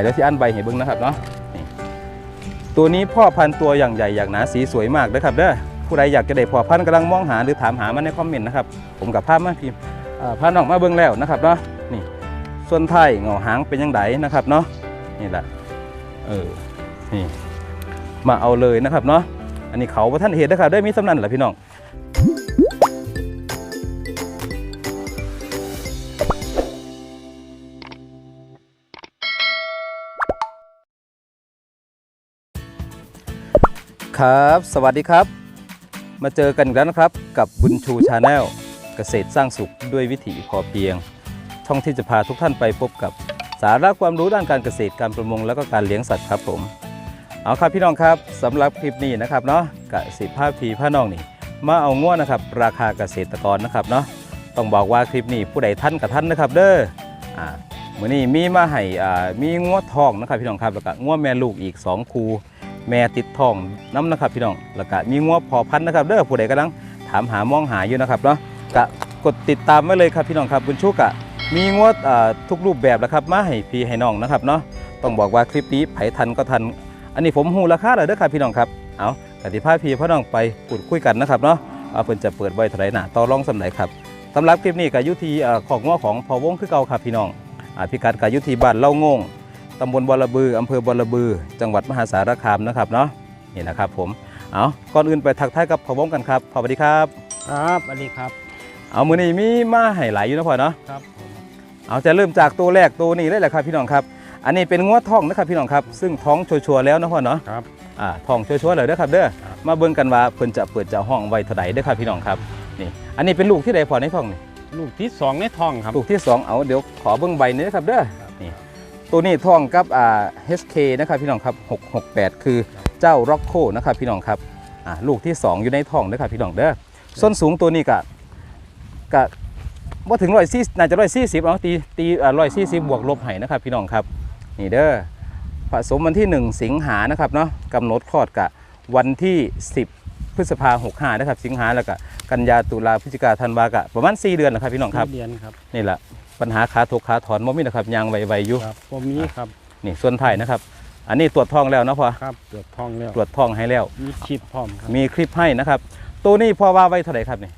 เดี๋ยวที่อันใบให้เบิ่งนะครับเนาะตัวนี้พ่อพันธุ์ตัวอย่างใหญ่อย่างหนาสีสวยมากนะครับเด้อผู้ใดอยากจะได้พ่อพันธุ์กำลังมองหาหรือถามหามาในคอมเมนต์นะครับผมกับภาพมาพิมพ์อ่าพาน้องมาเบิ่งแล้วนะครับเนาะนี่ส่วนไทยเงาหางเป็นยังไงนะครับเนาะนี่แหละเออนี่มาเอาเลยนะครับเนาะอันนี้เขาพระท่านเห็นนะครับได้มีสำนันแหละพี่น้อง ครับ สวัสดีครับ มาเจอกันอีกแล้วนะครับ กับบุญชูชาแนลเกษตรสร้างสุขด้วยวิถีพอเพียง ช่องที่จะพาทุกท่านไปพบกับสาระความรู้ด้านการเกษตรการประมงแล้วก็การเลี้ยงสัตว์ครับผม เอาครับพี่น้องครับสำหรับคลิปนี้นะครับเนาะกสิภาพพีผ้าน้องนี่ มาเอาง่วนะครับ ราคาเกษตรกรนะครับเนาะต้องบอกว่าคลิปนี้ผู้ใดท่านกับท่านนะครับเด้ออ่ามือนี้มีมาให้อ่ามีง่วทองนะครับพี่น้องครับแล้วก็ง่วแม่ลูกอีกสองคู่ แม่ติดทองน้ำนะครับพี่น้องแล้วก็มีงัวพอพันธ์นะครับเด้อผู้ใดกำลังถามหามองหาอยู่นะครับเนาะก็กดติดตามไว้เลยครับพี่น้องครับบุญชุกอะมีงวอ่าทุกรูปแบบแล้วครับมาให้พี่ให้น้องนะครับเนาะต้องบอกว่าคลิปนี้ไผทันก็ทัน อันนี้ผมหูราคาเลยเด้อครับพี่น้องครับเอากติภาพพี่พ่อน้องไปพูดคุยกันนะครับเนาะเอาเพิ่นจะเปิดไว้เท่าไหร่น่ะต่อรองสำไหนครับสำหรับคลิปนี้ก็อยุทีของงัวของพอวงคือเก่าครับพี่น้องอ่าพิกัดก็อยุทีบ้านเล่างง ตำบลบอระบืออำเภอบอระบือ จังหวัดมหาสารคามนะครับเนาะนี่นะครับผมเอาก่อนอื่นไปทักทายกับพ่อวงกันครับพ่อสวัสดีครับครับสวัสดีครับ เอามือนี้มีมาให้หลายอยู่นะพ่อเนาะครับผมเอาจะเริ่มจากตัวแรกตัวนี้เลยแหละครับพี่น้องครับอันนี้เป็นงวดทองนะครับพี่น้องครับ ซึ่งท้องชัวร์ๆแล้วนะพ่อเนาะครับอ่าทองชัวร์ๆเลยเด้อครับเด้อครับมาเบิ่งกันว่าเพิ่นจะเปิดจะห้องไว้เท่าใดเด้อครับพี่น้องครับนี่อันนี้เป็นลูกที่ใดพ่อในท้องนี่ลูกที่สองในท้องครับลูกที่2เอาเดี๋ยวขอเบิ้งใบนี้นะครับเด้อครับนี่ ตัวนี้ท่องกับอ่า HK นะครับพี่น้องครับ668 คือเจ้า Rocco นะครับพี่น้องครับอ่าลูกที่ 2 อยู่ในท้องนะครับพี่น้องเด้อส้นสูงตัวนี้กะกะว่าถึงร้อยสี่น่าจะร้อยสี่สิบเอาตีตีร้อยสี่สิบบวกลบให้นะครับพี่น้องครับนี่เด้อผสมวันที่ 1 สิงหานะครับเนาะกำหนดคลอดกะวันที่ 10 พฤษภาหกห้านะครับ สิงหาแล้วก็กันยาตุลาพฤศจิกาธันวากะประมาณ 4 เดือนนะครับพี่น้องครับเรียนครับนี่แหละ ปัญหาขาถกขาถอนบ่มีนะครับยางไวๆอยู่ครับผมมีครับนี่ส่วนไทายนะครับ อันนี้ตรวจท้องแล้วนะพ่อครับตรวจท้องแล้วตรวจท้องให้แล้ว มีคลิปพร้อมครับมีคลิปให้นะครับ ตัวนี้พ่อว่าไว้เท่าไหร่ครับนี่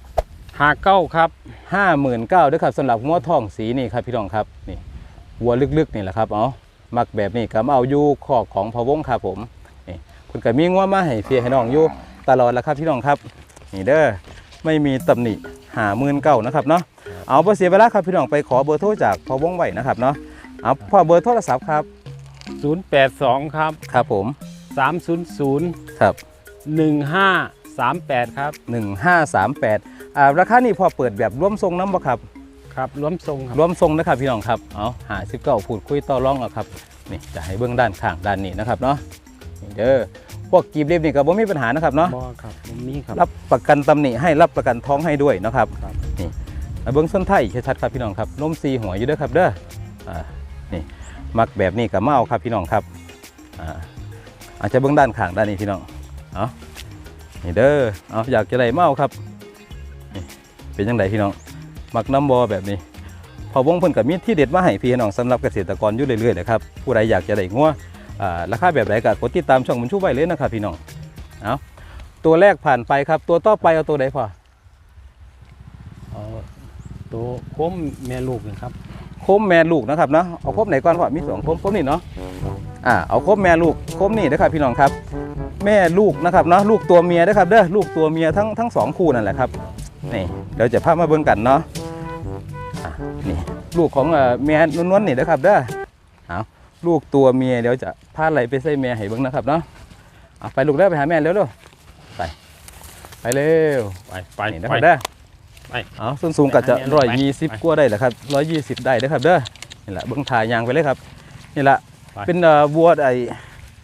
หาเก้าครับห้าหมื่นเก้าด้วยครับสำหรับงัวทองสีนี่ครับพี่น้องครับนี่วัวลึกๆนี่แหละครับเอามักแบบนี้ก็มาเอาอยู่คอกของพะวงครับผมนี่คุณก็มีงัวมาให้เฟียให้น้องอยู่ตลอดแล้วครับพี่น้องครับ นี่เด้อไม่มีตำหนิหาหมื่นเก้านะครับเนาะ เอาเพื่อเสียเวลาครับพี่น้องไปขอเบอร์โทรจากพะวงไว้นะครับเนาะเอาพ่อเบอร์โทรศัพท์ครับ082 ครับ ครับผม 300 ครับ 1538 ครับ 1538อ่าราคานี่พอเปิดแบบร่วมทรงน้ำบ่ครับครับรวมทรงครับร่วมทรงนะครับพี่น้องครับเอาหาสิบเก้าพูดคุยต่อรองเอาครับนี่จะให้เบื้องด้านข้างด้านนี้นะครับเนาะนี่เด้อพวกกีบเรียบนี่ก็บ่มีปัญหานะครับเนาะบอครับผมมีครับรับประกันตำหนิให้รับประกันท้องให้ด้วยนะครับครับนี่มา เบื้องส้นไทยชัดๆครับพี่น้องครับนมซีหัวอยู่เด้อครับเด้ออ่านี่มักแบบนี้กับเมาครับพี่น้องครับอ่าอาจจะเบื้องด้านข้างด้านนี้พี่น้องเอานี่เด้อเอาอยากจะได้เมาครับนี่เป็นยังไงพี่น้องมักน้ำบอแบบนี้พอวงเพิ่นกับมีที่เด็ดมาให้พี่น้องสำหรับเกษตรกรอยู่เรื่อยๆนะครับผู้ใดอยากจะได้งัวราคาแบบไหนก็กดติดตามช่องมันชูไว้เลยนะครับพี่น้องเอาตัวแรกผ่านไปครับตัวต่อไปเอาตัวใดพอ ตัวโค้มแม่ลูกนะครับโคมแม่ลูกนะครับเนาะเอาโคมไหนก่อนพ่อมีสองโคมโคมนี่เนาะอ่าเอาโคมแม่ลูกโคมนี่นะครับพี่น้องครับ แม่ลูกนะครับเนาะลูกตัวเมียนะครับเด้อลูกตัวเมียทั้งทั้งสองคู่นั่นแหละครับนี่เดี๋ยวจะพามาเบิ่งกันเนาะอะนี่ลูกของเอ่อแม่นวลๆนี่นะครับเด้อเอาลูกตัวเมียเดี๋ยวจะพาไหลไปใส่แม่ให้เบิ่งนะครับเนาะเอาไปลูกเด้อไปหาแม่เร็วๆไปไปเร็วไปไปนี่นะไปครับเด้อ ไปเอาส้นสูงก็จะไปร้อยไปยี่สิบไปกว่าได้แหละครับร้อยยี่สิบได้นะครับเด้อนี่แหละเบิ้งทายางไปเลยครับนี่แหละไปเป็นเอ่อวัวไอ้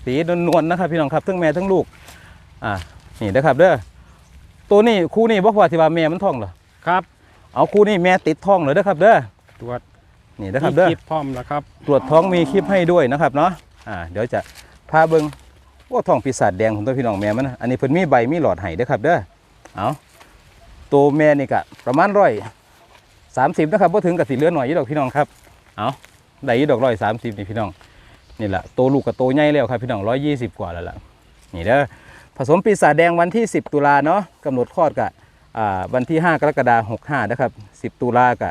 สีนวลๆนะครับพี่น้องครับทั้งแม่ทั้งลูกอ่านี่นะครับเด้อตัวนี้คู่นี้บอกว่าที่ว่าแม่มันท้องเหรอครับเอาคู่นี้แม่ติดท้องเลยนะครับเด้อตรวจนี่นะครับมีเด้อคลิปพร้อมแล้วครับตรวจท้องมีคลิปให้ด้วยนะครับเนาะอ่าเดี๋ยวจะพาเบิ้งว่าท้องปีศาจแดงของตัวพี่น้องแม่มันนะอันนี้เพิ่นมีใบมีหลอดให้เด้อครับเด้อเอา ตัวแม่นี่ก็ประมาณร้อยสามสิบนะครับพอถึงกับสีเหลือหน่อยยี่ดอกพี่น้องครับเอาได้ยี่ดอกร้อยสามสิบนี่พี่น้องนี่แหละโตลูกกับโตใหญ่แล้วครับพี่น้องร้อยยี่สิบกว่าแล้วล่ะนี่เด้อผสมปีศาจแดงวันที่10ตุลาเนาะกำหนดคลอดกะอ่าวันที่5กรกฎาคม65นะครับ10ตุลากะ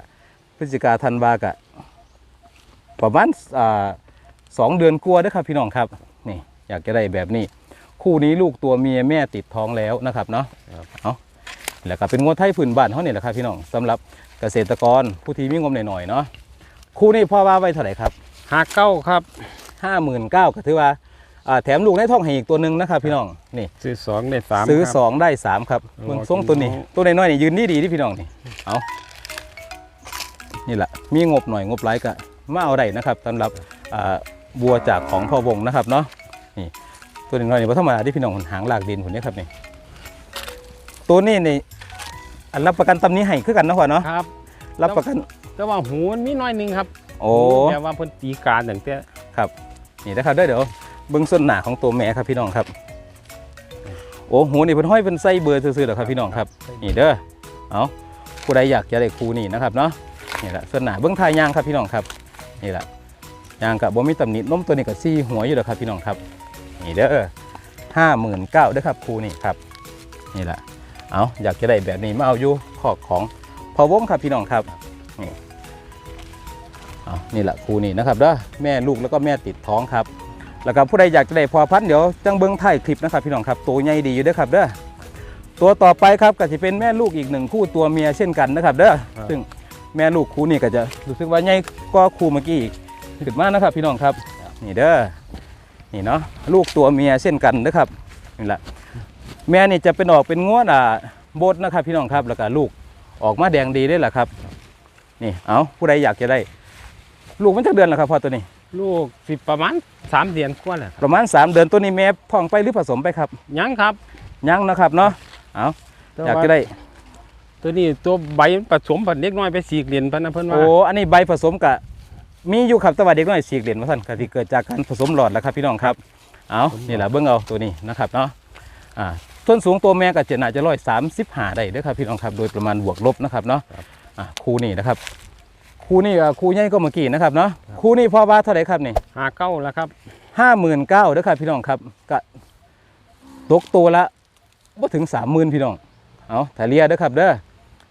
พฤศจิกาธันวากะประมาณอ่าสองเดือนกลัวาเด้อครับพี่น้องครับนี่อยากจะได้แบบนี้ คู่นี้ลูกตัวเมียแม่ติดท้องแล้วนะครับเนาะเอา แล้วก็เป็นงวดไทยฝืนบ้านเขาเนี่ยแหละครับพี่น้องสำหรับเกษตรกรผู้ที่มีงบหน่อยๆเนาะคู่นี้พ่อว่าไว้เท่าไหร่ครับหาเก้าครับห้าหมื่นเก้าก็ถือว่าอ่าแถมลูกในท้องให้อีกตัวหนึ่งนะครับพี่น้องนี่ซื้อสองได้สามซื้อครับสองได้สามครับโอ้เมืองทรงตัวนี้ ตัวน้อยๆนี่ยืนดีดีๆที่พี่น้องนี่เอานี่แหละมีงบหน่อยงบไรก็มาเอาได้นะครับสำหรับอ่าบัวจากของพ่อวงนะครับเนาะนี่ตัวน้อยๆนี่พธรรมดาที่พี่น้องหางลากดินคนนี้ครับนี่ ตัวนี้นี่อันรับประกันตำนี้ให้คือกันนะพ่อเนาะครับ รับประกันแต่ว่าหูมันมีน้อยหนึงครับโอ้แต่ว่าเพิ่นตีการตั้งแต่นี่นะครับเด้อเดี๋ยวเบิ้งส่วนหนาของตัวแม่ครับพี่น้องครับ โอ้โหนี่เพิ่นห้อยเป็นไส้เบอร์ซื่อๆเหรอครับพี่น้องครับ นี่เด้อเอาผู้ใดอยากจะได้ครูนี่นะครับเนาะนี่แหละส่วนหนาเบิ้งทายยางครับพี่น้องครับ นี่แหละยางกับบ่มีตำหนินมตัวนี้กับซี่หัวอยู่แล้วครับพี่น้องครับ นี่เด้อห้าหมื่นเก้าเด้อครับครูนี่ครับ นี่แหละ เอาอยากจะได้แบบนี้มาเอาอยู่ขอกของพอวงครับพี่น้องครับนี่เอานี่แหละครูนี่นะครับเด้อแม่ลูกแล้วก็แม่ติดท้องครับ แล้วก็ผู้ใดอยากจะได้พอพันธุ์เดี๋ยวจังเบิ้งถ่ายคลิปนะครับพี่น้องครับตัวใหญ่ดีอยู่เด้อครับเด้อตัวต่อไปครับก็จะเป็นแม่ลูกอีกหนึ่งคู่ตัวเมียเช่นกันนะครับเด้อซึ่งแม่ลูกคู่นี้ก็จะรู้สึกว่าใหญ่กว่าคู่เมื่อกี้อีกขึ้นมานะครับพี่น้องครับนี่เด้อนี่เนาะลูกตัวเมียเช่นกันนะครับนี่แหละ แม่นี่จะเป็นออกเป็นงวดอ่าโบดนะครับ พี่น้องครับแล้วก็ลูกออกมาแดงดีได้แหละครับ นี่เอาผู้ใดอยากจะได้ ลูกมันจะเดือนแล้วครับพ่อตัวนี้ ลูกสิประมาณสามเดือนกว่าแหละครับประมาณ 3 เดือนตัวนี้แม่พ่องไปหรือผสมไปครับยังครับ ยังนะครับเนาะเอาแต่อยากว่าจะได้ ตัวนี้ตัวใบมันผสมผันเล็กน้อยไปสีกเหรียญพันนะเพิ่นว่า โอ้ อันนี้ใบผสมกะมีอยู่ครับแต่ว่าเด็กน้อยสีเหรียญมาสั่นก็ที่เกิดจากการผสมหลอดแล้วครับพี่น้องครับ เอานี่แหละเบิ้งเอาตัวนี้นะครับเนาะ อ่า ต้นสูงตัวแม่ก็จะน่าจะร้อยสามสิบห้าได้เด้อครับพี่น้องครับโดยประมาณบวกลบนะครับเนาะอ่าคู่นี้นะครับ คู่นี้กับคู่ใหญ่ก็เมื่อกี้นะครับเนาะคู่นี้พ่อว่าเท่าไหร่ครับนี่หาเก้าแล้วครับห้าหมื่นเก้าเด้อครับพี่น้องครับก็ตกตัวละบ่ถึงสามหมื่นพี่น้องเอาแต่เลียเด้อครับเด้อ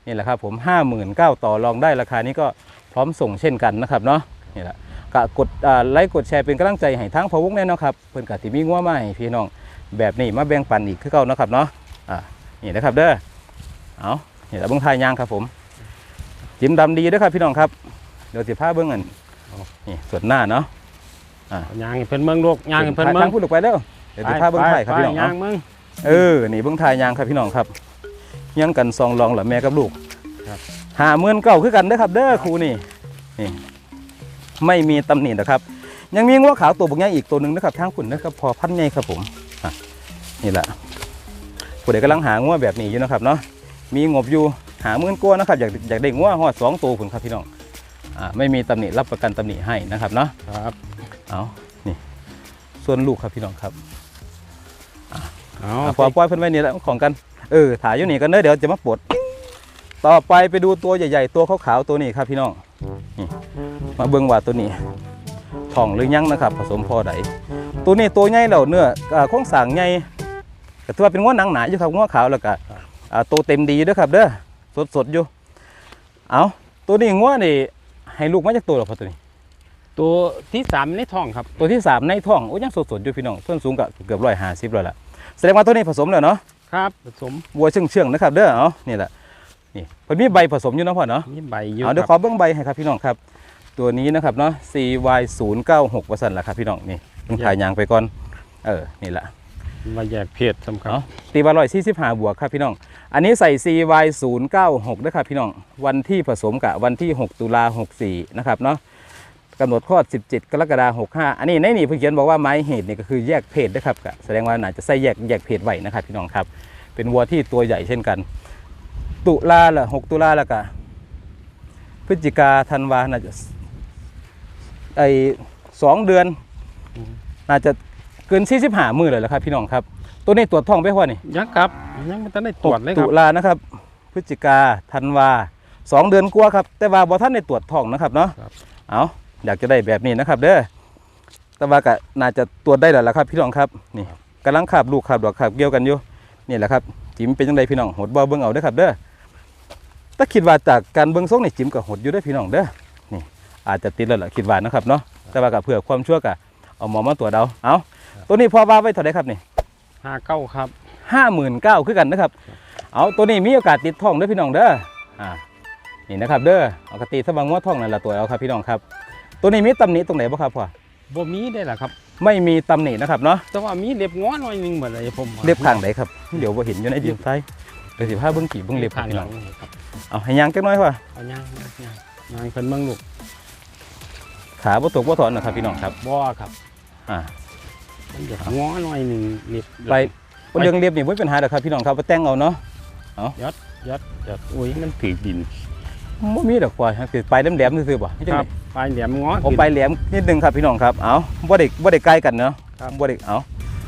นี่แหละครับผมห้าหมื่นเก้าต่อรองได้ราคานี้ก็พร้อมส่งเช่นกันนะครับเนาะนี่แหละ ก็กดอ่าไลค์กดแชร์เป็นกำลังใจให้ทั้งพอวุ้งแน่เนาะครับเพิ่นกติมีงัวมาให้พี่น้องแบบนี้มาแบ่งปันอีกคือเก่าเนาะครับเนาะอ่านี่นะครับเด้อเอานี่แหละเบิ้งทายยางครับผม จิ้มดำดีเด้อครับพี่น้องครับเดี๋ยวสิพาเบิ้งอันนี่ส่วนหน้าเนาะยางให้เพิ่นเมืองลูกยางให้เพิ่นเมือทางงพูดออกไปเด้อเดี๋ยวสิพาเบิ้งไทยครับพี่น้องยาเนาะงเมืองเออนี่เบิ้งทายยางครับพี่น้องครับยังกันซองรองเหรอแม่กับลูกครับหาเมื่นเก่าคือกันเด้อครับเด้อครูนี่นี่ ไม่มีตำหนินะครับ ยังมีงัวขาวตัวบุกใหญ่อีกตัวหนึ่งนะครับทางขุนนะครับพอพันใหญ่ครับผมอะนี่แหละผู้ใดกำลังหางัวแบบนี้อยู่นะครับเนาะมีงบอยู่หาหมื่นกว่านะครับอยากอยากได้งัวหอดสองตัวผุนครับพี่น้องอ่าไม่มีตำหนิรับประกันตำหนิให้นะครับเนาะครับเอานี่ส่วนลูกครับพี่น้องครับเอาอะปล่อยปล่อยเพิ่นไว้นี่แหละของกันเออถ่ายอยู่นี่กันเด้อเดี๋ยวจะมาปลดต่อไปไปดูตัวใหญ่ ๆ ตัวขาวๆตัวนี้ครับพี่น้องนี่ มาเบิ่งว่าตัวนี้ท้องหรือยังนะครับ ผสมพอใดตัวนี้ตัวใหญ่แล้วเนื้ออ่าโครงสร้างใหญ่ก็ถือว่าเป็นง้วหนังหนาอยู่ครับง้วขาวแล้วก็อ่าโตเต็มดีเด้อครับเด้อสดๆอยู่เอาตัวนี้ง้วนี่ให้ลูกมาจากตัวหรอพอตัวนี้ ตัวที่สามในท้องครับ ตัวที่สามในท้องโอ้ยังสดๆอยู่พี่น้องส่วนสูงก็เกือบร้อยห้าสิบเลยล่ะแสดงว่าตัวนี้ผสมแล้วเนาะครับผสมวัวเชื่องเชื่องๆนะครับเด้อเอานี่แหละนี่เพิ่นมีใบผสมอยู่เนาะพ่อเนาะมีใบอยู่เอาเดี๋ยวคขรับอเบิ้งใบให้ครับพี่น้องครับ ตัวนี้นะครับเนาะ CY 0 9 6ว่าซั่นล่ะครับพี่น้องนี่เพิ่งถ่ายยางไปก่อน เออ นี่แหละมาแยกเพศสำคัญเอาตีบาร้อยสี่สิบห้าบวกครับพี่น้อง อันนี้ใส่ CY 0 9 6ด้วยครับพี่น้อง วันที่ผสมกับวันที่ 6 ตุลา64 นะครับเนาะกำหนดคลอด 17 กรกฎาคม65 อันนี้ในนี่เพิ่นเขียนบอกว่าไม้เหตุนี่ก็คือแยกเพศนะครับก็แสดงว่าน่าจะใส่แยกแยกเพศไว้นะครับพี่น้องครับ เป็นวัวที่ตัวใหญ่เช่นกัน ตุลาละ6ตุลาละกะพฤศจิกาธันวาน่าจะ ไอสองเดือน น่าจะเกิน45มือเลยแหละครับ พี่น้องครับ ตัวนี้ตรวจท้องไปพ่อนี่ยังครับ ยังไม่ทันได้ตรวจเลยคตุรับลานะครับ พฤศจิกาธันวาสองเดือนกว่าครับ แต่ว่าบ่ท่านได้ตรวจท้องนะครับเนาะ ครับ เอาอยากจะได้แบบนี้นะครับ เด้อ แต่ว่าก็น่าจะตรวจได้แล้วล่ะครับ พี่น้องครับ นี่กำลังขับลูกขับดอกขับเกี่ยวกันอยู่ นี่แหละครับ จิ๋มเป็นจังไดพี่น้อง หดบ่เบิ่งเอาเด้อครับ เด้อถ้าคิดว่าจากการเบิ่งทรงนี่จิ๋มก็หดอยู่ได้อพี่น้องเด้อนี่ อาจจะติดแล้วล่ะคิดว่านะครับเนาะแต่ว่าก็เพื่อความชั่วก็เอาหมอมาตรวจเอาเอาตัวนี้พ่อว่าไว้เท่าไหร่ครับนี่ห้าเก้าครับห้าหมื่นเก้าคือกันนะครับ เอาตัวนี้มีโอกาสติดท้องเด้อพี่น้องเด้ออ่านี่นะครับเด้อเอากติสบังว่าท้องนั่นละตัวเอาครับพี่น้องครับ ตัวนี้มีตำหนิตรงไหนบ้างครับพ่อบ่มีได้ล่ะครับ ไม่มีตำหนินะครับเนาะแต่ว่ามีเล็บง้อหน่อยหนึงเหมือนอะไรผมว่าเล็บข้างไหนครับเดี๋ยวบ่เห็นอยู่ในดินไซเดี๋ยวสิพาเบิ่งกี่เบิ่งเล็บครับข้างพี่หน้ลัองงนี่ครับเอาให้ยางจักหน้อยพ่อเอาย่างย่างย่างย่างเพิ่นเบิ่งลูก ขาบ่ตกบ่ถอนนะครับพี่น้องครับบ่ครับอ่ามันจะง้อหน่อยหนึงเล็บไปเรื่องเล็บนี่บ่มีปัญหาดอกครับพี่น้องครับไปแต่งเอาเนาะยัดยัดอุ้ยมันถือดินบ่มีดอกพ่อคือปลายแหลมๆซื่อๆบ่จังคไดรับปลายแหลมง้อผมไปแหลมนิดนึงครับพี่น้องครับเอาบ่ได้บ่ได้ใกล้กันเนาะครับบ่ได้เอา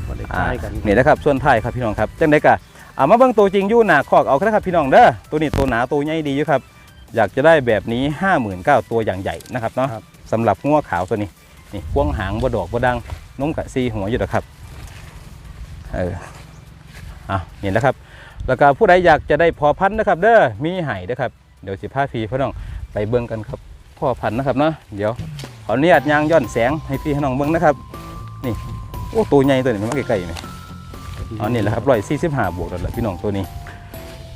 บ่ได้อ่าใกล้กันนี่นะครับส่วนท้ายครับพี่น้องครับจังไดกะเอามาเบิ่งตัวจริงอยู่หน้าคอกเอาครับพี่น้องเด้อตัวนี้ตัวหนาตัวใหญ่ดีอยู่ครับอยากจะได้แบบนี้ 59,000ตัวอย่างใหญ่นะครับเนาะ สำหรับงัวขาวตัวนี้นี่พวงหางบ่ดอกบ่ดังนุ่มกะซีหัวอยู่นะครับเออเอานี่นะครับ แล้วก็ผู้ใดอยากจะได้พอพันธุ์นะครับ เด้อมีไห้นะครับเดี๋ยวสิพาพี่พี่น้องไปเบิ่งกันครับพ่อพันธุ์นะครับเนาะเดี๋ยวขออนุญาตยางย้อนแสงให้พี่ให้น้องเบิ่งนะครับ นี่โอ้ตัวใหญ่ตัวนี้มันมาใกล้ๆนี่อ๋อนี่แหละครับร้อยสี่สิบห้าบวกแล้วพี่น้องตัวนี้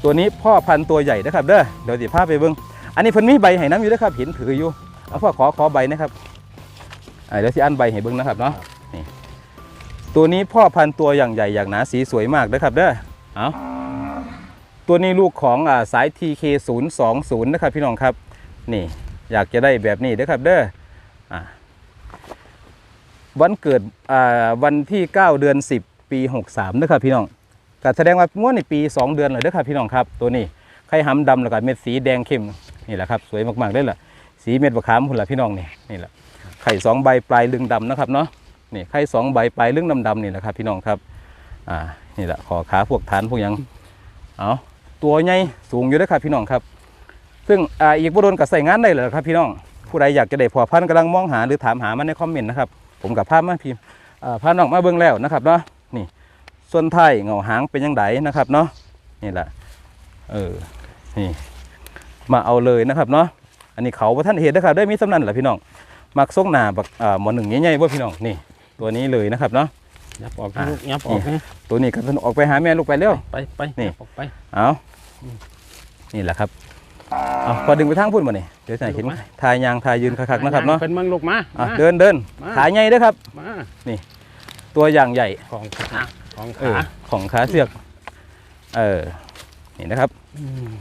ตัวนี้พ่อพันธุ์ตัวใหญ่นะครับเด้อเดี๋ยวสิพาไปเบิ่งอันนี้เพิ่นมีใบให้น้ำอยู่นะครับเห็นถืออยู่ เอาพ่อขอขอใบนะครับอ่าเดี๋ยวสิอันใบให้เบิ่งนะครับเนาะนี่ตัวนี้พ่อพันธุ์ตัวอย่างใหญ่อย่างหนาสีสวยมากนะครับเด้อเอาตัวนี้ลูกของอ่าสาย TK020 นะครับพี่น้องครับนี่อยากจะได้แบบนี้เด้อครับเด้ออ่าวันเกิดอ่าวันที่ 9 เดือน 10 ปี 63นะครับพี่น้องก็แสดงว่างวดในปี 2 เดือนเลยเด้อครับพี่น้องครับ ตัวนี้ไข่หำดำแล้วก็เม็ดสีแดงเข้มนี่แหละครับสวยมากๆเลยล่ะ สีเม็ดบะขามคุณล่ะพี่น้องนี่นี่แหละไข่สองใบปลายลึงดำนะครับเนาะนี่ไข่สองใบปลายลึงดำๆนี่แหละครับพี่น้องครับอ่านี่แหละขอขาพวกฐานพวกยังเอาตัวใหญ่สูงอยู่ด้อครับพี่น้องครับ ซึ่งอ่าอีกบุโดนกับใส่งานได้เลยครับพี่น้องผู้ใดอยากจะได้พอพันกำลังมองหาหรือถามหามันในคอมเมนต์นะครับผมกับภาพมาพิมพ์อ่าพาน้องมาเบิ่งแล้วนะครับเนาะนี่ส่วนไทยเงาหางเป็นยังไงนะครับเนาะนี่แหละเออนี่มาเอาเลยนะครับเนาะ อันนี้เขาพระท่านเห็นนะครับได้มีสำนันแหละพี่น้องมักส่งหนาบักอ่าหมอหนึ่งใหญ่ๆว่าพี่น้องนี่ ตัวนี้เลยนะครับเนาะยับออกนะลูกยับออกนะตัวนี้ก็เพิ่นออกไปหาแม่ลูกไปเร็วไปไปนี่ยับออกไปเอานี่แหละครับเอาพอดึงไปทางพุ่นมานี่เดี๋ยวจะเห็นทายยางทายยืนคักๆนะครับเนาะเป็นเมืองลูกมาอะมาเดินเดินมาขาใหญ่เด้วยครับมาตัวอย่างใหญ่ของขาของเออขาของขาเสือกเออนี่นะครับม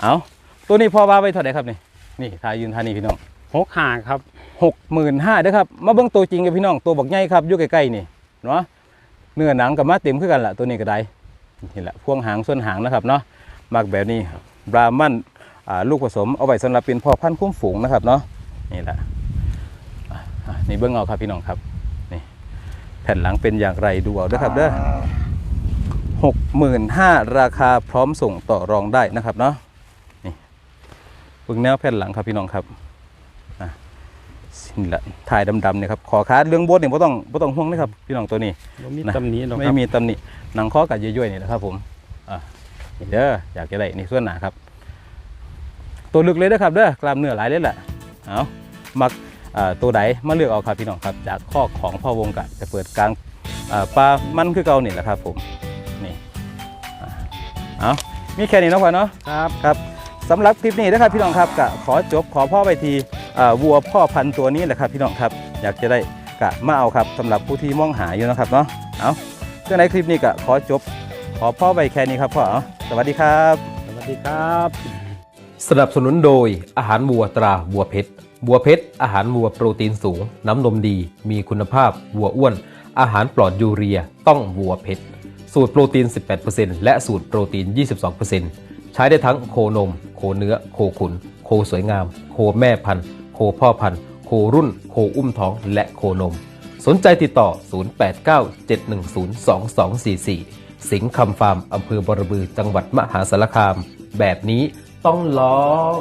เอาตัวนี้พ่อว่าไว้เท่าไหร่ครับนี่ นี่ทายยืนทานี่พี่น้องหกขาครับหกหมื่นห้าเด้อครับมาเบิ่งตัวจริงกับพี่น้องตัวบักใหญ่ครับอยู่ใกล้ๆนี่เนาะเนื้อหนังกับมาเต็มขึ้นกันละตัวนี้ก็ได้นี่แหละพ่วงหางส่วนหางนะครับเนาะมักแบบนี้บรามันอ่าลูกผสมเอาไว้สำหรับเป็นพ่อพันธุ์คุ้มฝูงนะครับเนาะนี่แหละอะอะนี่เบิ่งเอาครับพี่น้องครับนี่แผ่นหลังเป็นอย่างไรดูเอาเด้อครับเด้อหกหมื่นห้าราคาพร้อมส่งต่อรองได้นะครับเนาะนี่เบิ่งแนวแผ่นหลังครับพี่น้องครับอะนี่แหละถ่ายดำๆเนี่ยครับขอค้าเรื่องบดเนี่ยไ่ต้องไ่ต้องห่วงนะครับพี่น้องตัวนี้บ่มีนะตำหนิหรอกคไม่รับมีตำหนิหนังข้อกับย่อยๆนี่แหละครับผมอะนี่เด้ออยากจะได้นี่ส่วนหนาครับ ตัวลึกเลยเด้อครับเด้อกล้ามเนื้อหลายเลยแหละเอามักอ่าตัวใดมาเลือกเอาครับพี่น้องครับ จากข้อของพ่อวงกะจะเปิดกลางอ่าปลามันคือเก่านี่แหละครับผมนี่อ่าเอามีแค่นี้เนาะพ่อเนาะครับครับ สำหรับคลิปนี้นะครับพี่น้องครับกะขอจบขอพ่อไปทีวัวพ่อพันธุ์ตัวนี้แหละครับพี่น้องครับ อยากจะได้กะมาเอาครับสำหรับผู้ที่มองหาอยู่นะครับเนาะเอาเรื่อในคลิปนี้กะขอจบ ขอพ่อไปแค่นี้ครับพ่อเอาสวัสดีครับ สวัสดีครับ สนับสนุนโดยอาหารวัวตราวัวเพชรวัวเพชรอาหารวัวโปรตีนสูง น้ำนมดี มีคุณภาพวัวอ้วน อาหารปลอดยูเรีย ต้องวัวเพชรสูตรโปรตีน 18%และสูตรโปรตีน 22% ใช้ได้ทั้งโคนม โคเนื้อ โคขุน โคสวยงาม โคแม่พันธุ์ โคพ่อพันธุ์ โครุ่น โคอุ้มท้อง และโคนม สนใจติดต่อ 0897102244 สิงห์คำฟาร์มอำเภอบรบือจังหวัดมหาสารคาม แบบนี้ต้องลอง